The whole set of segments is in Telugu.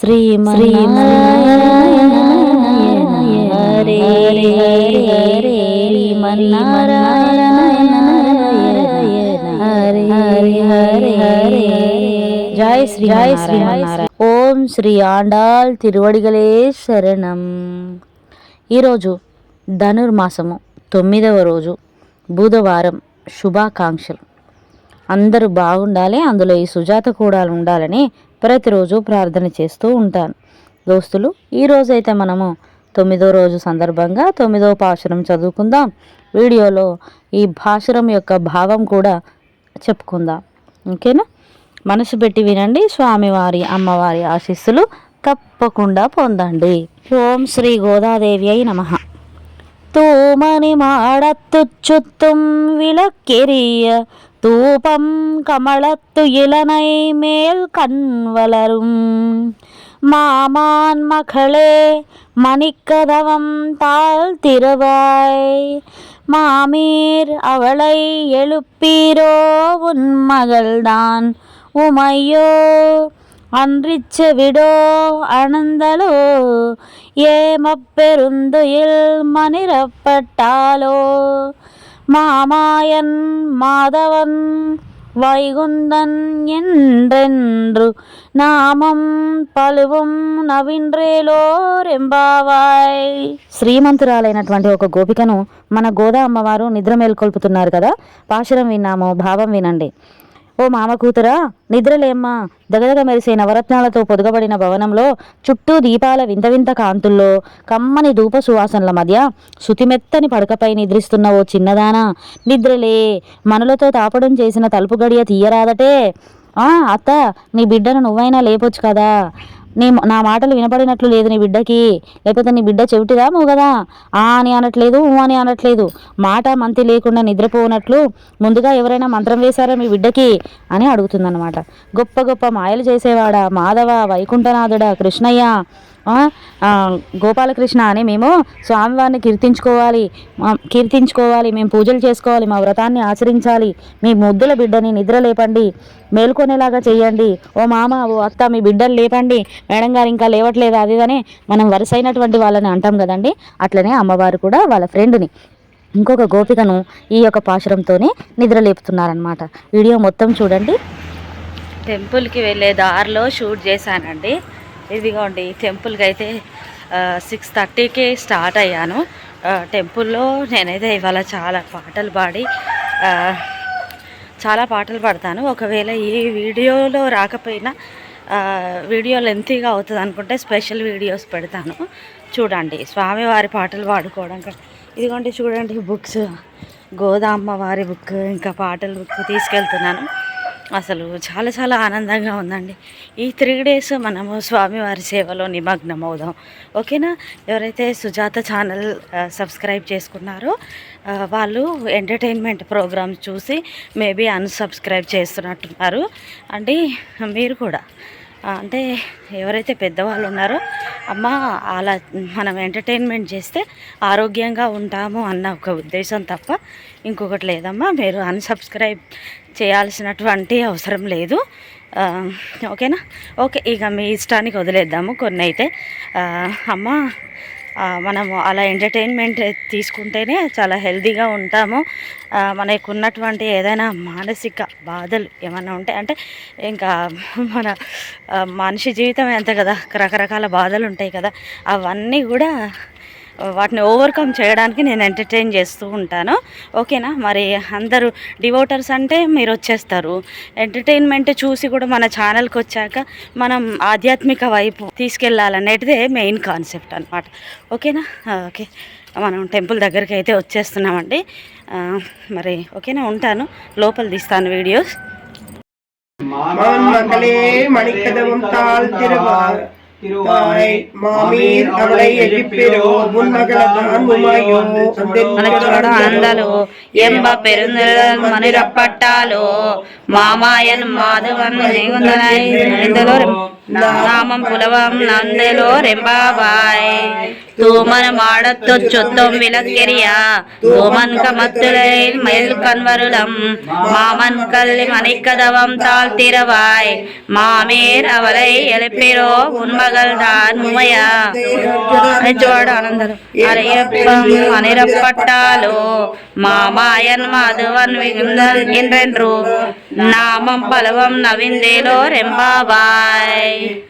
హరే హరే హరే హరే హరే జై శ్రీ శ్రీ ఓం శ్రీ ఆండాల్ తిరువడిగలే శరణం ఈరోజు ధనుర్మాసము తొమ్మిదవ రోజు బుధవారం శుభాకాంక్షలు అందరూ బాగుండాలి అందులో ఈ సుజాత కూడా ఉండాలని ప్రతిరోజు ప్రార్థన చేస్తూ ఉంటాను. దోస్తులు ఈరోజైతే మనము తొమ్మిదో రోజు సందర్భంగా తొమ్మిదో పాశురం చదువుకుందాం. వీడియోలో ఈ భాషరం యొక్క భావం కూడా చెప్పుకుందాం. ఓకేనా? మనసు పెట్టి వినండి. స్వామివారి అమ్మవారి ఆశీస్సులు తప్పకుండా పొందండి. ఓం శ్రీ గోదాదేవి అయి నమ തൂമണി മാടത്തുച്ചുത്തും വിളക്കെറിയ தூபம் கமலத்து இளனை மேல் கண் வளரும். மாமான் மகளே மணிக்கதவம் தாழ் திருவாய் மாமீர் அவளை எழுப்பீரோ உன் மகள்தான் உமையோ. அன்றிச்ச விடோ அணந்தலோ ஏமப்பெருந்துயில் மணிரப்பட்டாலோ. மாமாயன் மாதவன் வைகுந்தன் என்றென்று నామం పలువం నవీంద్రేలోరెంబావాయ్ శ్రీమంతురాలైనటువంటి ఒక గోపికను మన గోదా అమ్మవారు నిద్ర మేల్కొల్పుతున్నారు కదా పాశురం విన్నాము భావం వినండి ఓ మామ కూతురా నిద్రలేమ్మా. దగదగ మెరిసే నవరత్నాలతో పొదగబడిన భవనంలో చుట్టూ దీపాల వింత వింత కాంతుల్లో కమ్మని ధూప సువాసనల మధ్య శుతిమెత్తని పడకపై నిద్రిస్తున్న ఓ చిన్నదానా నిద్రలే మనులతో తాపడం చేసిన తలుపు గడియ తీయరాదటే. ఆ అత్త నీ బిడ్డను నువ్వైనా లేపొచ్చు కదా. నీ నా మాటలు వినపడినట్లు లేదు నీ బిడ్డకి. లేకపోతే నీ బిడ్డ చెవిటిదా కదా. ఆ అని అనట్లేదు ఊ అని అనట్లేదు. మాట మంతి లేకుండా నిద్రపోనట్లు ముందుగా ఎవరైనా మంత్రం వేశారా మీ బిడ్డకి అని అడుగుతుందన్నమాట. గొప్ప గొప్ప మాయలు చేసేవాడా మాధవ వైకుంఠనాథుడా కృష్ణయ్య. గోపాలకృష్ణ అని మేము స్వామివారిని కీర్తించుకోవాలి. మా- కీర్తించుకోవాలి. మేము పూజలు చేసుకోవాలి. మా వ్రతాన్ని ఆచరించాలి. మీ ముద్దుల బిడ్డని నిద్ర లేపండి. మేల్కొనేలాగా చేయండి. ఓ మామ ఓ అత్త మీ బిడ్డలు లేపండి. మేడం గారు ఇంకా లేవట్లేదు. అది అని మనం వరుసైనటువంటి వాళ్ళని అంటాం కదండి. అట్లనే అమ్మవారు కూడా వాళ్ళ ఫ్రెండ్ని ఇంకొక గోపికను ఈ యొక్క పాశురంతోనే నిద్ర లేపుతున్నారనమాట వీడియో మొత్తం చూడండి. టెంపుల్కి వెళ్ళే దారిలో షూట్ చేశానండి. ఇదిగోండి టెంపుల్కి అయితే సిక్స్ థర్టీకి స్టార్ట్ అయ్యాను. టెంపుల్లో నేనైతే ఇవాళ చాలా పాటలు పాడి చాలా పాటలు పాడతాను. ఒకవేళ ఈ వీడియోలో రాకపోయినా వీడియో లెంతీగా అవుతుంది అనుకుంటే స్పెషల్ వీడియోస్ పెడతాను. చూడండి స్వామివారి పాటలు పాడుకోవడం ఇదిగోండి చూడండి బుక్స్. గోదామ్మ వారి బుక్ ఇంకా పాటల బుక్ తీసుకెళ్తున్నాను. అసలు చాలా చాలా ఆనందంగా ఉందండి. ఈ త్రీ డేస్ మనము స్వామివారి సేవలో నిమగ్నం అవుదాం ఓకేనా? ఎవరైతే సుజాత ఛానల్ సబ్స్క్రైబ్ చేసుకున్నారో వాళ్ళు ఎంటర్టైన్మెంట్ ప్రోగ్రామ్స్ చూసి మేబీ అన్సబ్స్క్రైబ్ చేస్తున్నట్టున్నారు. అంటే మీరు కూడా. అంటే ఎవరైతే పెద్దవాళ్ళు ఉన్నారో అమ్మ అలా మనం ఎంటర్టైన్మెంట్ చేస్తే ఆరోగ్యంగా ఉంటాము అన్న ఒక ఉద్దేశం తప్ప ఇంకొకటి లేదమ్మా. మీరు అన్సబ్స్క్రైబ్ చేయాల్సినటువంటి అవసరం లేదు. ఓకేనా? ఓకే ఇక మీ ఇష్టానికి వదిలేద్దాము. కొన్ని అయితే అమ్మ మనము అలా ఎంటర్టైన్మెంట్ తీసుకుంటేనే చాలా హెల్తీగా ఉంటాము. మనకు ఉన్నటువంటి ఏదైనా మానసిక బాధలు ఏమైనా ఉంటే అంటే ఇంకా మన మనిషి జీవితం ఎంత కదా. రకరకాల బాధలు ఉంటాయి కదా. అవన్నీ కూడా వాటిని ఓవర్కమ్ చేయడానికి నేను ఎంటర్టైన్ చేస్తూ ఉంటాను ఓకేనా మరి అందరూ డివోటర్స్ అంటే మీరు వచ్చేస్తారు ఎంటర్టైన్మెంట్ చూసి కూడా మన ఛానల్కి వచ్చాక మనం ఆధ్యాత్మిక వైపు తీసుకెళ్ళాలనేటిదే మెయిన్ కాన్సెప్ట్ అనమాట ఓకేనా ఆ, ఓకే మనం టెంపుల్ దగ్గరికి అయితే వచ్చేస్తున్నామండి ఆ, మరి ఓకేనా ఉంటాను లోపల తీస్తాను வீடியோஸ் மான் மகளே மணிக்கதவும் தாழ் திருவாய் అనందలో ఎంబ పెరుందల మనిరప్పట్టాలో మామాయన్ మాధవన్ నిందలో నామం పులవం నందలో రెంబాబాయ్. తోమన మాడత్తు చొత్తం విలక్కెరియా. తోమన్ కమత్తులై మైల్ కన్వరులం. మామన్ కల్లి మనిక దవం తాల్ తిరవాయ్ మామేర్ అవలై ఎలిపిరో ఉన్మగల్ దాన్ ముమయా. చూడ ఆనందరం. అరయప్పం అనిరపట్టాలో మామాయన్ మాధవన్ విగుందన్ ఇంద్రెండ్రు నామం పలవం నవిందేలో రెంబాబాయ్. Okay.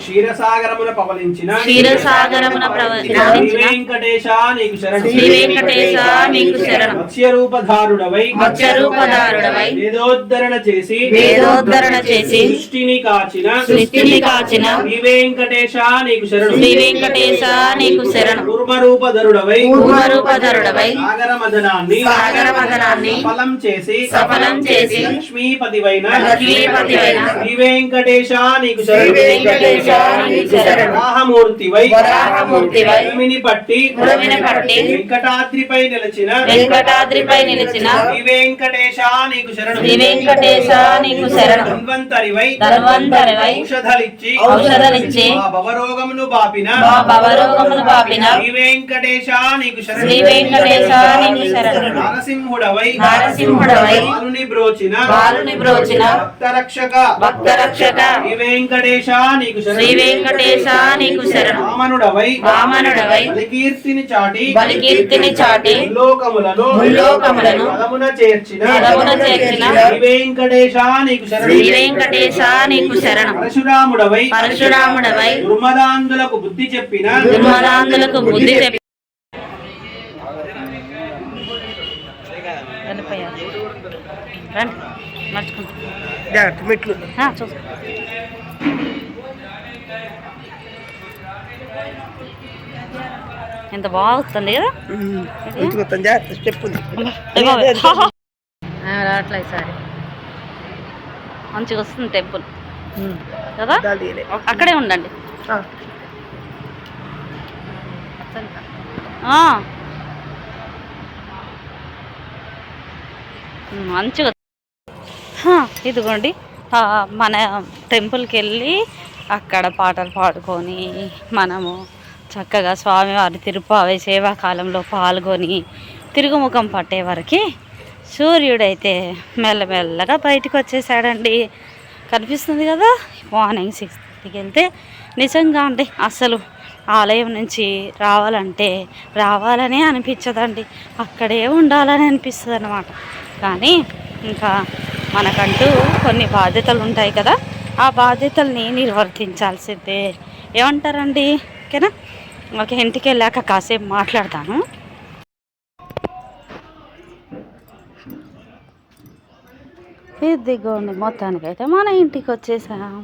క్షీరసాగరమున పవలించిన క్షీరసాగరమున శ్రీ ప్రవహించిన వెంకటేశ నీకు శరణు. శ్రీ వెంకటేశ నీకు శరణం. మత్స్యరూపధారుడవై మత్స్యరూపధారుడవై వేదోద్ధరణ చేసి వేదోద్ధరణ చేసి సృష్టిని కాచిన సృష్టిని కాచిన శ్రీ వెంకటేశ నీకు శరణు. శ్రీ వెంకటేశ నీకు శరణం. కూర్మరూపధరుడవై కూర్మరూపధరుడవై సాగర మదనాన్ని సాగర మదనాన్ని సఫలం చేసి సఫలం చేసి లక్ష్మీపతివైన లక్ష్మీపతివైన శ్రీ వెంకటేశ వెంకటేశ నీకు పట్టి వెంకటాద్రిపై నిలిచిన వెంకటాద్రిపై నిలిచిన శ్రీ వెంకటేశ నీకు శరణు. శ్రీ వెంకటేశ నీకు శరణం. ధన్వంతరివై ధన్వంతరివై ఔషధలిచ్చి ఔషధలిచ్చి మా భవరోగమును బాపిన మా భవరోగమును పాపిన శ్రీ వెంకటేశ నీకు శరణు. శ్రీ వెంకటేశ నీకు శరణం. నరసింహుడవై నారసింహుడవై బాలుని బ్రోచిన బాలుని బ్రోచిన భక్తరక్షక భక్తరక్షక శ్రీ వెంకటేశ నీకు శ్రీ శరణు. వెంకటేశ నీకు శరణం. వామనుడవై. వామనుడవై. బలికీర్తిని చాటి. బలికీర్తిని చాటి. ముల్లోకములను. ముల్లోకములను. పదమున చేర్చిన. పదమున చేర్చిన. శ్రీ వెంకటేశ నీకు శరణు. శ్రీ వెంకటేశ నీకు శరణం. పరశురాముడవై. పరశురాముడవై. దుర్మదాంధులకు బుద్ధి చెప్పిన. దుర్మదాంధులకు బుద్ధి చెప్పి. రండి నడుచుకుంటా జాగ్రత్త మెట్లు. ఎంత బాగుంది కదా? ఉంచుకోతాం జాగ్రత్త స్టెప్ ఉంది రావట్లే ఈసారి మంచిగా వస్తుంది టెంపుల్. కదా. అక్కడే ఉండండి. మంచిగా ఇదిగోండి మన టెంపుల్కి వెళ్ళి అక్కడ పాటలు పాడుకొని మనము చక్కగా స్వామివారి తిరుపావి సేవాకాలంలో పాల్గొని తిరుగుముఖం పట్టే వరకు సూర్యుడైతే మెల్లమెల్లగా బయటకు వచ్చేసాడండి. కనిపిస్తుంది కదా మార్నింగ్ సిక్స్ థర్టీకి వెళ్తే నిజంగా అండి అసలు ఆలయం నుంచి రావాలంటే రావాలనే అనిపించదండి. అక్కడే ఉండాలని అనిపిస్తుంది అనమాట కానీ ఇంకా మనకంటూ కొన్ని బాధ్యతలు ఉంటాయి కదా. ఆ బాధ్యతల్ని నిర్వర్తించాల్సిందే. ఏమంటారండి? ఓకేనా? ఓకే ఇంటికి వెళ్ళాక కాసేపు మాట్లాడతాను. ఇదిగోండి మొత్తానికైతే మన ఇంటికి వచ్చేసాం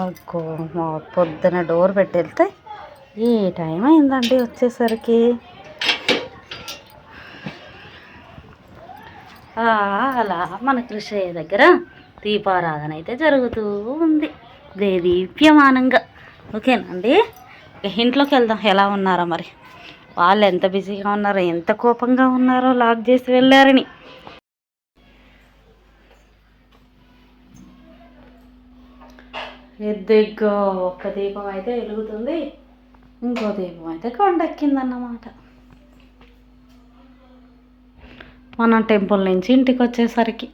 అగ్గో మా పొద్దున డోర్ పెట్టి వెళ్తే ఏ టైం అయిందండి వచ్చేసరికి. అలా మన కృష్ణయ్య దగ్గర దీపారాధన అయితే జరుగుతూ ఉంది. దేదీప్యమానంగా. ఓకేనండి అండి? ఇంట్లోకి వెళ్దాం. ఎలా ఉన్నారో మరి? వాళ్ళు ఎంత బిజీగా ఉన్నారో ఎంత కోపంగా ఉన్నారో లాక్ చేసి వెళ్ళారని. ఎద్దుగా ఒక్క దీపం అయితే వెలుగుతుంది. ఇంకో దీపం అయితే కొండెక్కిందన్నమాట. మన టెంపుల్ నుంచి ఇంటికి వచ్చేసరికి.